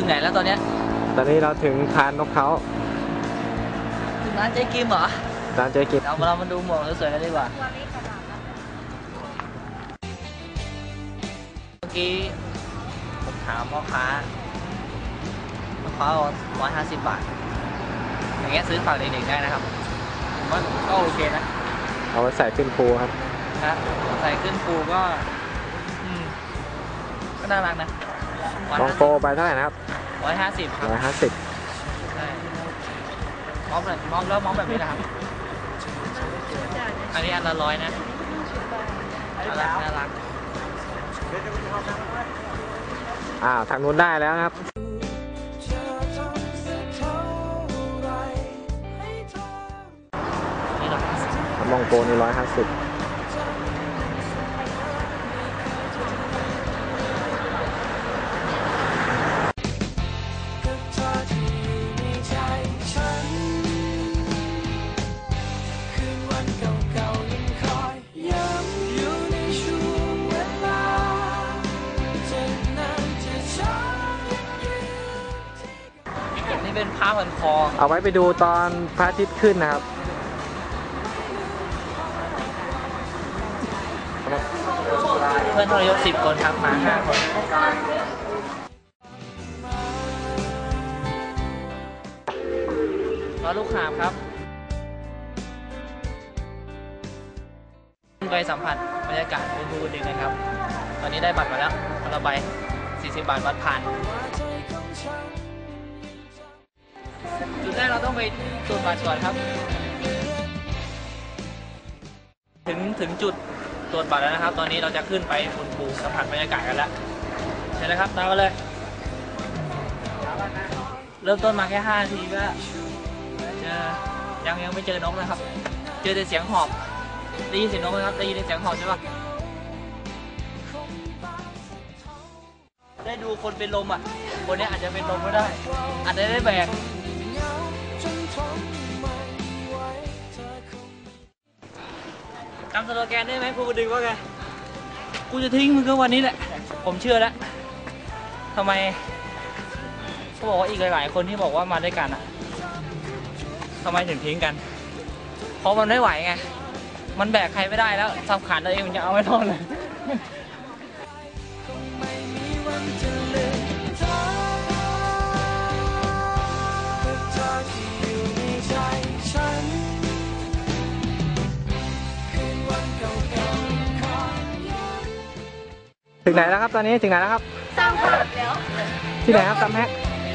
ถึงไหนแล้วตอนเนี้ยตอนนี้เราถึงคานนกเขาถึงร้านเจ๊กิมเหรอร้านเจ๊กิบเดี๋ยวเรามาดูหมวกสวยๆกันดีกว่าเมื่อกี้ผมถามพ่อค้าพ่อค้าร้อยห้าสิบบาท อย่างเงี้ยซื้อฝากเด็กๆได้นะครับผมว่าก็โอเคนะ เอาไว้ใส่ขึ้นภูครับนะใส่ขึ้นฟูก็ อืม ก็น่ารักนะ ลองโปรไปเท่าไหร่นะครับร้อยห้าสิบครับร้อยห้าสิบใช่มอบเลยมอบแล้วมอบแบบนี้นะครับ อันนี้อันละร้อยนะน่ารักน่ารักอ่าทางนู้นได้แล้วนะครับนี่เราลองโปรนี่ร้อยห้าสิบ นนี่เป็นผ้าพันคอ เอาไว้ไปดูตอนพระอาทิตย์ขึ้นนะครับเพื่อนทรยศสิบคนครับมาห้าคน รอลูกหาบครับไปสัมผัสบรรยากาศบูบูดึงนะครับ ตอนนี้ได้บัตรมาแล้วคนละใบ40 บาทบัตรผ่าน จุดแรกเราต้องไปตรวจบัตรก่อนครับ ถึงถึงจุดตรวจบัตรแล้วนะครับ ตอนนี้เราจะขึ้นไปบนภูสัมผัสบรรยากาศกันแล้วเชิญนะครับตามมาเลย เริ่มต้นมาแค่5นาทีก็เจอยังยังไม่เจอนกนะครับ เจอแต่เสียงหอบได้ยินเสียงนกไหมครับได้ยินเสียงหอบใช่ปะได้ดูคนเป็นลมอะ คนนี้อาจจะเป็นลมก็ได้ อาจจะได้แบก จำสโลแกนได้ไหมครูดึงว่าไง กูจะทิ้งมึงก็วันนี้แหละ ผมเชื่อแล้วทำไมเขาบอกว่าอีกหลาย ๆ คนที่บอกว่ามาด้วยกันอะทำไมถึงทิ้งกัน เพราะมันไม่ไหวไง มันแบกใครไม่ได้แล้วสับขานตัวเองมันจะเอาไม่รอดเลย ถึงไหนแล้วครับตอนนี้ถึงไหนแล้วครับที่ไหนครับซัมแฮก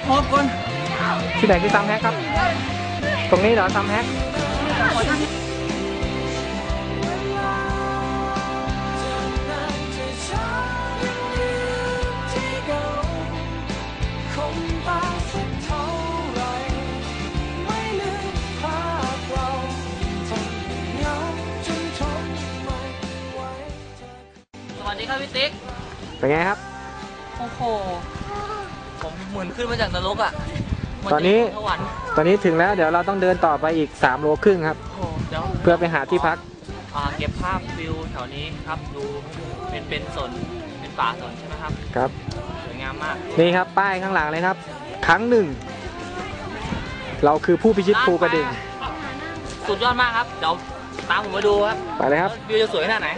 พบคนที่ไหนคือซัมแฮกครับ ตรงนี้เหรอซัมแฮกคงตาสักเท่าไรไม่ลืมภาพเราทนเหงาจนทนไม่ไหวเธอสวัสดีครับพี่ติ๊ก เป็นไงครับ โอ้โห ผมเหมือนขึ้นมาจากนรกอะมัตอนนี้จะยู่สวรรค์ตอนนี้ถึงแล้วเดี๋ยวเราต้องเดินต่อไปอีก3โลครึ่งครับ โอ้โหเดี๋ยวเพื่อไปหาที่พัก อ่าเก็บภาพวิวแถวนี้ครับ ดูเป็นเป็นสน เป็นป่าสนใช่ไหมครับ ครับ สวยงามมากนี่ครับป้ายข้างหลังเลยครับ ครั้งหนึ่ง เราคือผู้พิชิตภูกระดึงสุดยอดมากครับ เดี๋ยวตามผมมาดูครับไปเลยครับ วิวจะสวยขนาดไหน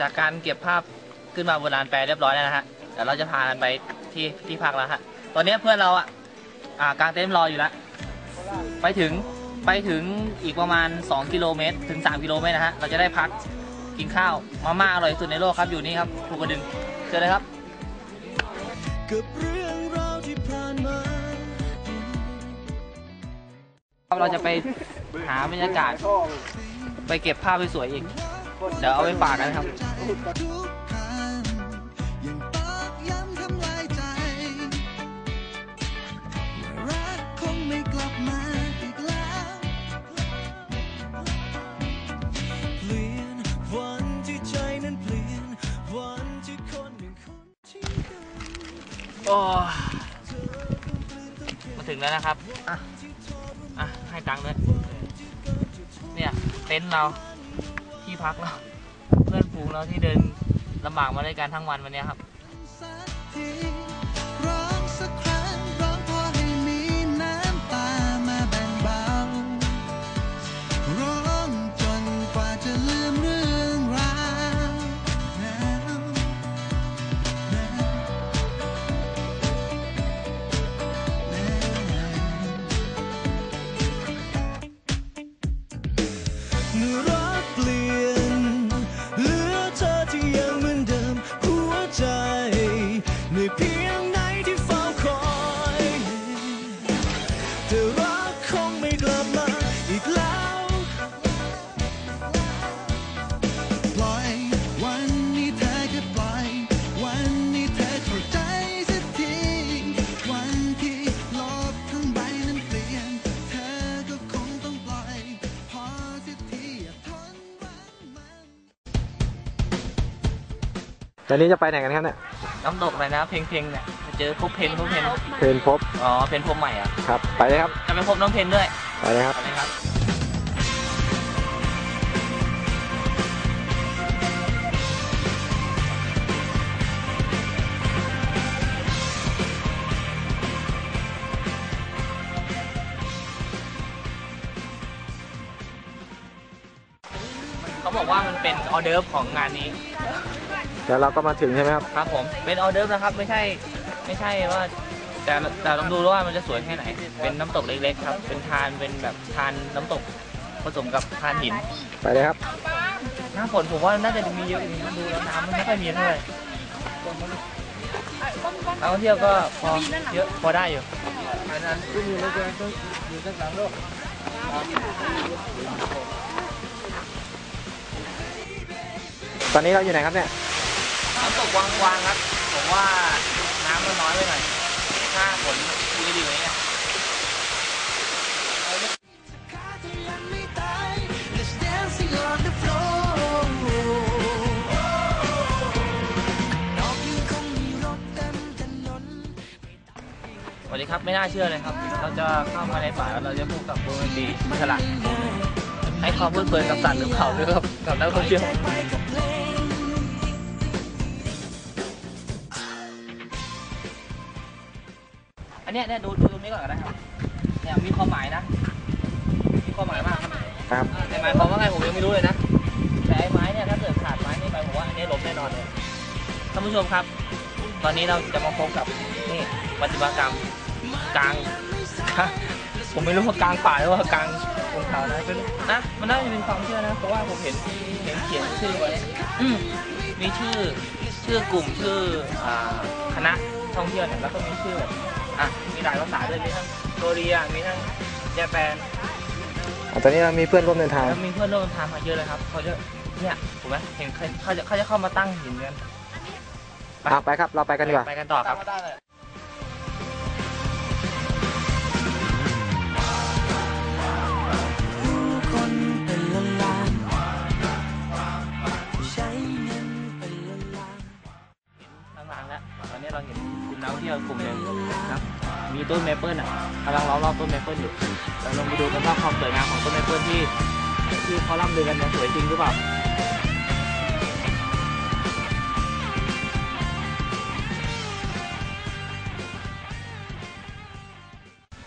จากการเก็บภาพขึ้นมาบนลานแปรเรียบร้อยแล้วนะฮะเดี๋ยวเราจะพากันไปที่ที่พักแล้วฮะตอนนี้เพื่อนเราอะอ่ากางเต็นท์รออยู่แล้วไปถึงไปถึงอีกประมาณ 2 กิโลเมตร ถึง 3 กิโลเมตรนะฮะเราจะได้พักกินข้าวมาม่าอร่อยที่สุดในโลกครับอยู่นี่ครับภูกระดึงเจอเลยครับกับเรื่องราวที่ผ่านมาครับเราจะไปหาบรรยากาศ ไปเก็บภาพสวยๆอีก เดี๋ยวเอาไปฝากกันครับ ทุกคำยังตอกย้ำทำลายใจรักคงไม่กลับมาอีกแล้วเปลี่ยนวันที่ใจนั้นเปลี่ยนวันที่คนหนึ่งคนที่เดินโอ้ถึงแล้วนะครับ อะ อะ ให้ตังค์ด้วยเนี่ย เต็นท์เรา ที่พักเรา เพื่อนฝูงเราที่เดินลำบากมาด้วยกันทั้งวันวันนี้ครับ ตอนนี้จะไปไหนกันครับเนี่ยน้ำตกเลยนะ เพลงเพลงเนี่ยไปเจอพบเพนพบเพนเพลนพบอ๋อเพนพบใหม่อะครับ ไปเลยครับจะไปพบน้องเพนด้วยไปเลยครับไปเลยครับเขาบอกว่ามันเป็นออเดิร์ฟของงานนี้ แล้วเราก็มาถึงใช่ไหมครับ ครับผมเป็นออเดิร์ฟนะครับ ไม่ใช่ไม่ใช่ว่า แต่แต่ลองดูว่ามันจะสวยแค่ไหน เป็นน้ำตกเล็กๆครับ เป็นทานเป็นแบบทานน้ำตกผสมกับทานหินไปเลยครับหน้าฝนผมว่าน่าจะมีเยอะอยู่นะดูแล้วน้ำมันไม่ค่อยมีเท่าไหร่นักท่องเที่ยวก็พอเยอะพอได้อยู่ตอนนี้เราอยู่ไหนครับเนี่ย น้ำตกวางวางครับ ผมว่าน้ำมันน้อยไปหน่อยถ้าฝนดีดีกว่านี้เนี่ยขาที่ยังไงคงมีรถเต็มถนนสวัสดีครับไม่น่าเชื่อเลยครับ เราจะเข้ามาในป่าแล้วเราจะพบกับวงดนตรีสลัดให้ความเพลิดเพลินกับสัตว์หรือเปล่าด้วยครับกับนักท่องเที่ยว เพลงอันเนี้ยเนี่ยดูดูตรงนี้ก่อนก็ได้ครับเนี่ยมีความหมายนะ มีความหมายมากครับครับแต่หมายความว่าไงผมยังไม่รู้เลยนะ แต่ไอ้ไม้เนี่ยถ้าเกิดขาดไม้นี่ไปผมว่าอันนี้ล้มแน่นอนเลยท่านผู้ชมครับ ตอนนี้เราจะมาพบกับนี่ปฏิบัติกรรมกลางฮะผมไม่รู้ว่ากลางป่าหรือว่ากลางบนเขานะเป็นนะมันน่าจะเป็นความเชื่อนะเพราะว่าผมเห็นเห็นเขียนชื่อไว้อืมมีชื่อชื่อกลุ่มชื่ออ่าคณะท่องเที่ยวเนี่ยแล้วก็มีชื่อแบบ อะมีหลายภาษาด้วยมีทั้งโคเรียมีทั้งญี่ปุ่นตอนนี้เรามีเพื่อนร่วมเดินทาง แล้วมีเพื่อนร่วมเดินทางมาเยอะเลยครับเขาจะเนี่ยถูกไหมเห็นเขาเขาจะเขาจะเข้ามาตั้งหินกันอะไปครับ เราไปกันดีกว่า ไปกันต่อครับผู้คนเป็นล้านล้านใช้เงินเป็นล้านล้านตั้งนานแล้วตอนนี้เราเห็นก ลุ่มนักท่องเที่ยวกลุ่มหนึ่งนะครับมีต้นเมเปิลอะกำลังล้อมรอบต้นเมเปิลอยู่เราลองไปดูกันว่าความสวยงามของต้นเมเปิลที่ที่เขาล่ำลือกันเนี่ยสวยจริงหรือเปล่า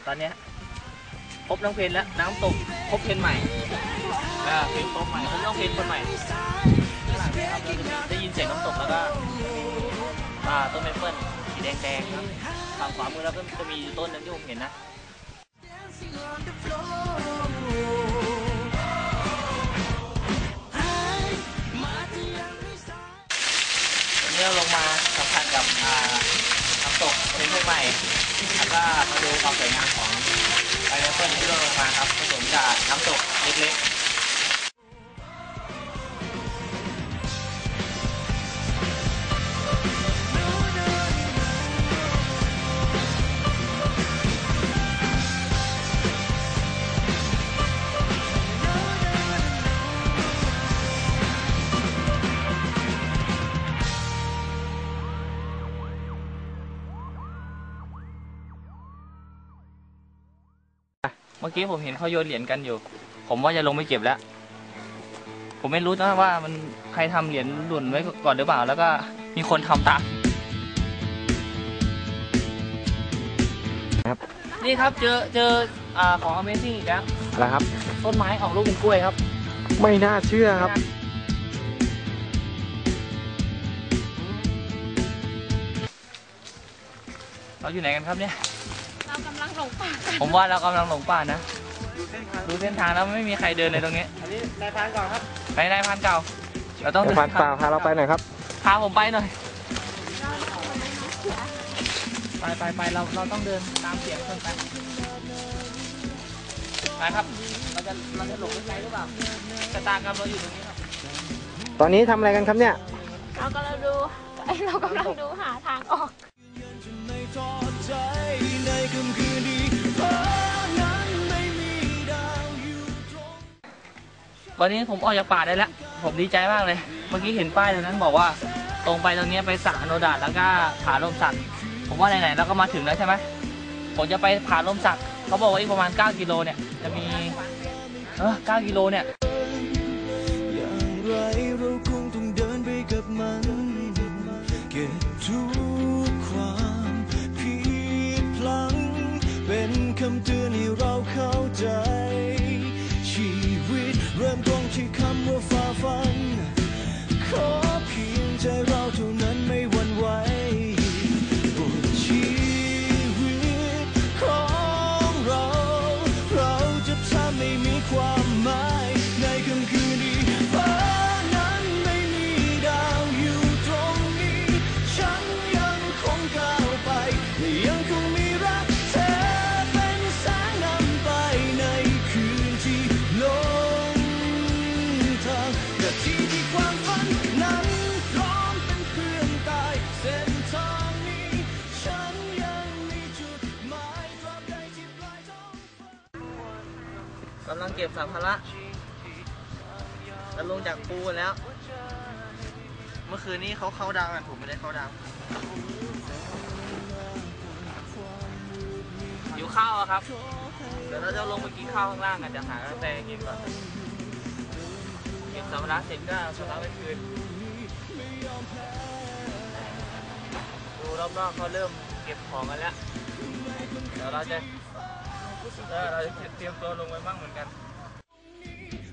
ตอนนี้พบน้องเพนแล้วน้ำตกพบเพนใหม่เพนพบใหม่พบน้องเพนคนใหม่ได้ยินเสียงน้ำตกแล้วก็ต้นเมเปิล สีแดงๆครับทางขวามือเราก็จะมีอยู่ต้นนึงที่ผมเห็นนะ Dancing on the floor มาที่ยังม่สายวันนี้เราลงมาสัมผัสกับน้ำตกเป็นพวกใหม่แล้วก็มาดูความสวยงามของไอเนเปิลที่เราลงมาครับผสมกับน้ำตกเล็กเมื่อกี้ผมเห็นเขาโยนเหรียญกันอยู่ ผมว่าจะลงไปเก็บแล้ว ผมไม่รู้นะว่ามันใครทำเหรียญหล่นไว้ก่อนหรือเปล่า แล้วก็มีคนทำตามครับ นี่ครับเจอเจออ่าของ Amazing อีกแล้วอะไรครับ ต้นไม้ออกลูกเป็นกล้วยครับ ไม่น่าเชื่อครับเราอยู่ไหนกันครับเนี่ยเรา กำลังหลงป่ากันผมว่าเรากำลังหลงป่านะดูเส้นทางแล้วไม่มีใครเดินเลยตรงนี้ อันนี้นายพรานก่อนครับไปนายพันเก่า เราต้องนายพันเปล่าพาเราไปหน่อยครับพาผมไปหน่อย ไปไปไปเราเราต้องเดินตามเสียงคนไปไปครับ เราจะเราจะหลงไปไกลหรือเปล่าชะตากรรมเราอยู่ตรงนี้ครับ ตอนนี้ทำอะไรกันครับเนี่ย เรากำลังดูเอ้ยเรากำลังดูหาทางออกไม่ท้อใจใน ค่ำคืนนี้เพราะนั้นไม่มีดาวอยู่ตรงวันนี้ผมออกจากป่าได้แล้ว ผมดีใจมากเลย เมื่อกี้เห็นป้ายตรงนั้นบอกว่า ตรงไปตรงนี้ไปสระโนดาแล้วก็ผาลมสัก ผมว่าไหนๆเราก็มาถึงแล้วใช่ไหมผมจะไปผาลมสัก เขาบอกว่าอีกประมาณ 9 กิโลเนี่ย จะมี เออ9กิโลเนี่ย อย่างไรเราคงต้องเดินไปกับมันเก็บทุก จะลงจากภูกันแล้ว เมื่อคืนนี้เขาเข้าดาวกันผมไม่ได้เข้าดาวอยู่ข้าวอะครับ เดี๋ยวเราจะลงไปกินข้าวข้างล่างกันจะหากาแฟกินก่อนเก็บสัมภาระเสร็จก็สัมภาระไปคืนดูรอบๆเขาเริ่มเก็บของกันแล้ว เดี๋ยวเราจะเออเราจะเตรียมตัวลงไปบ้างเหมือนกัน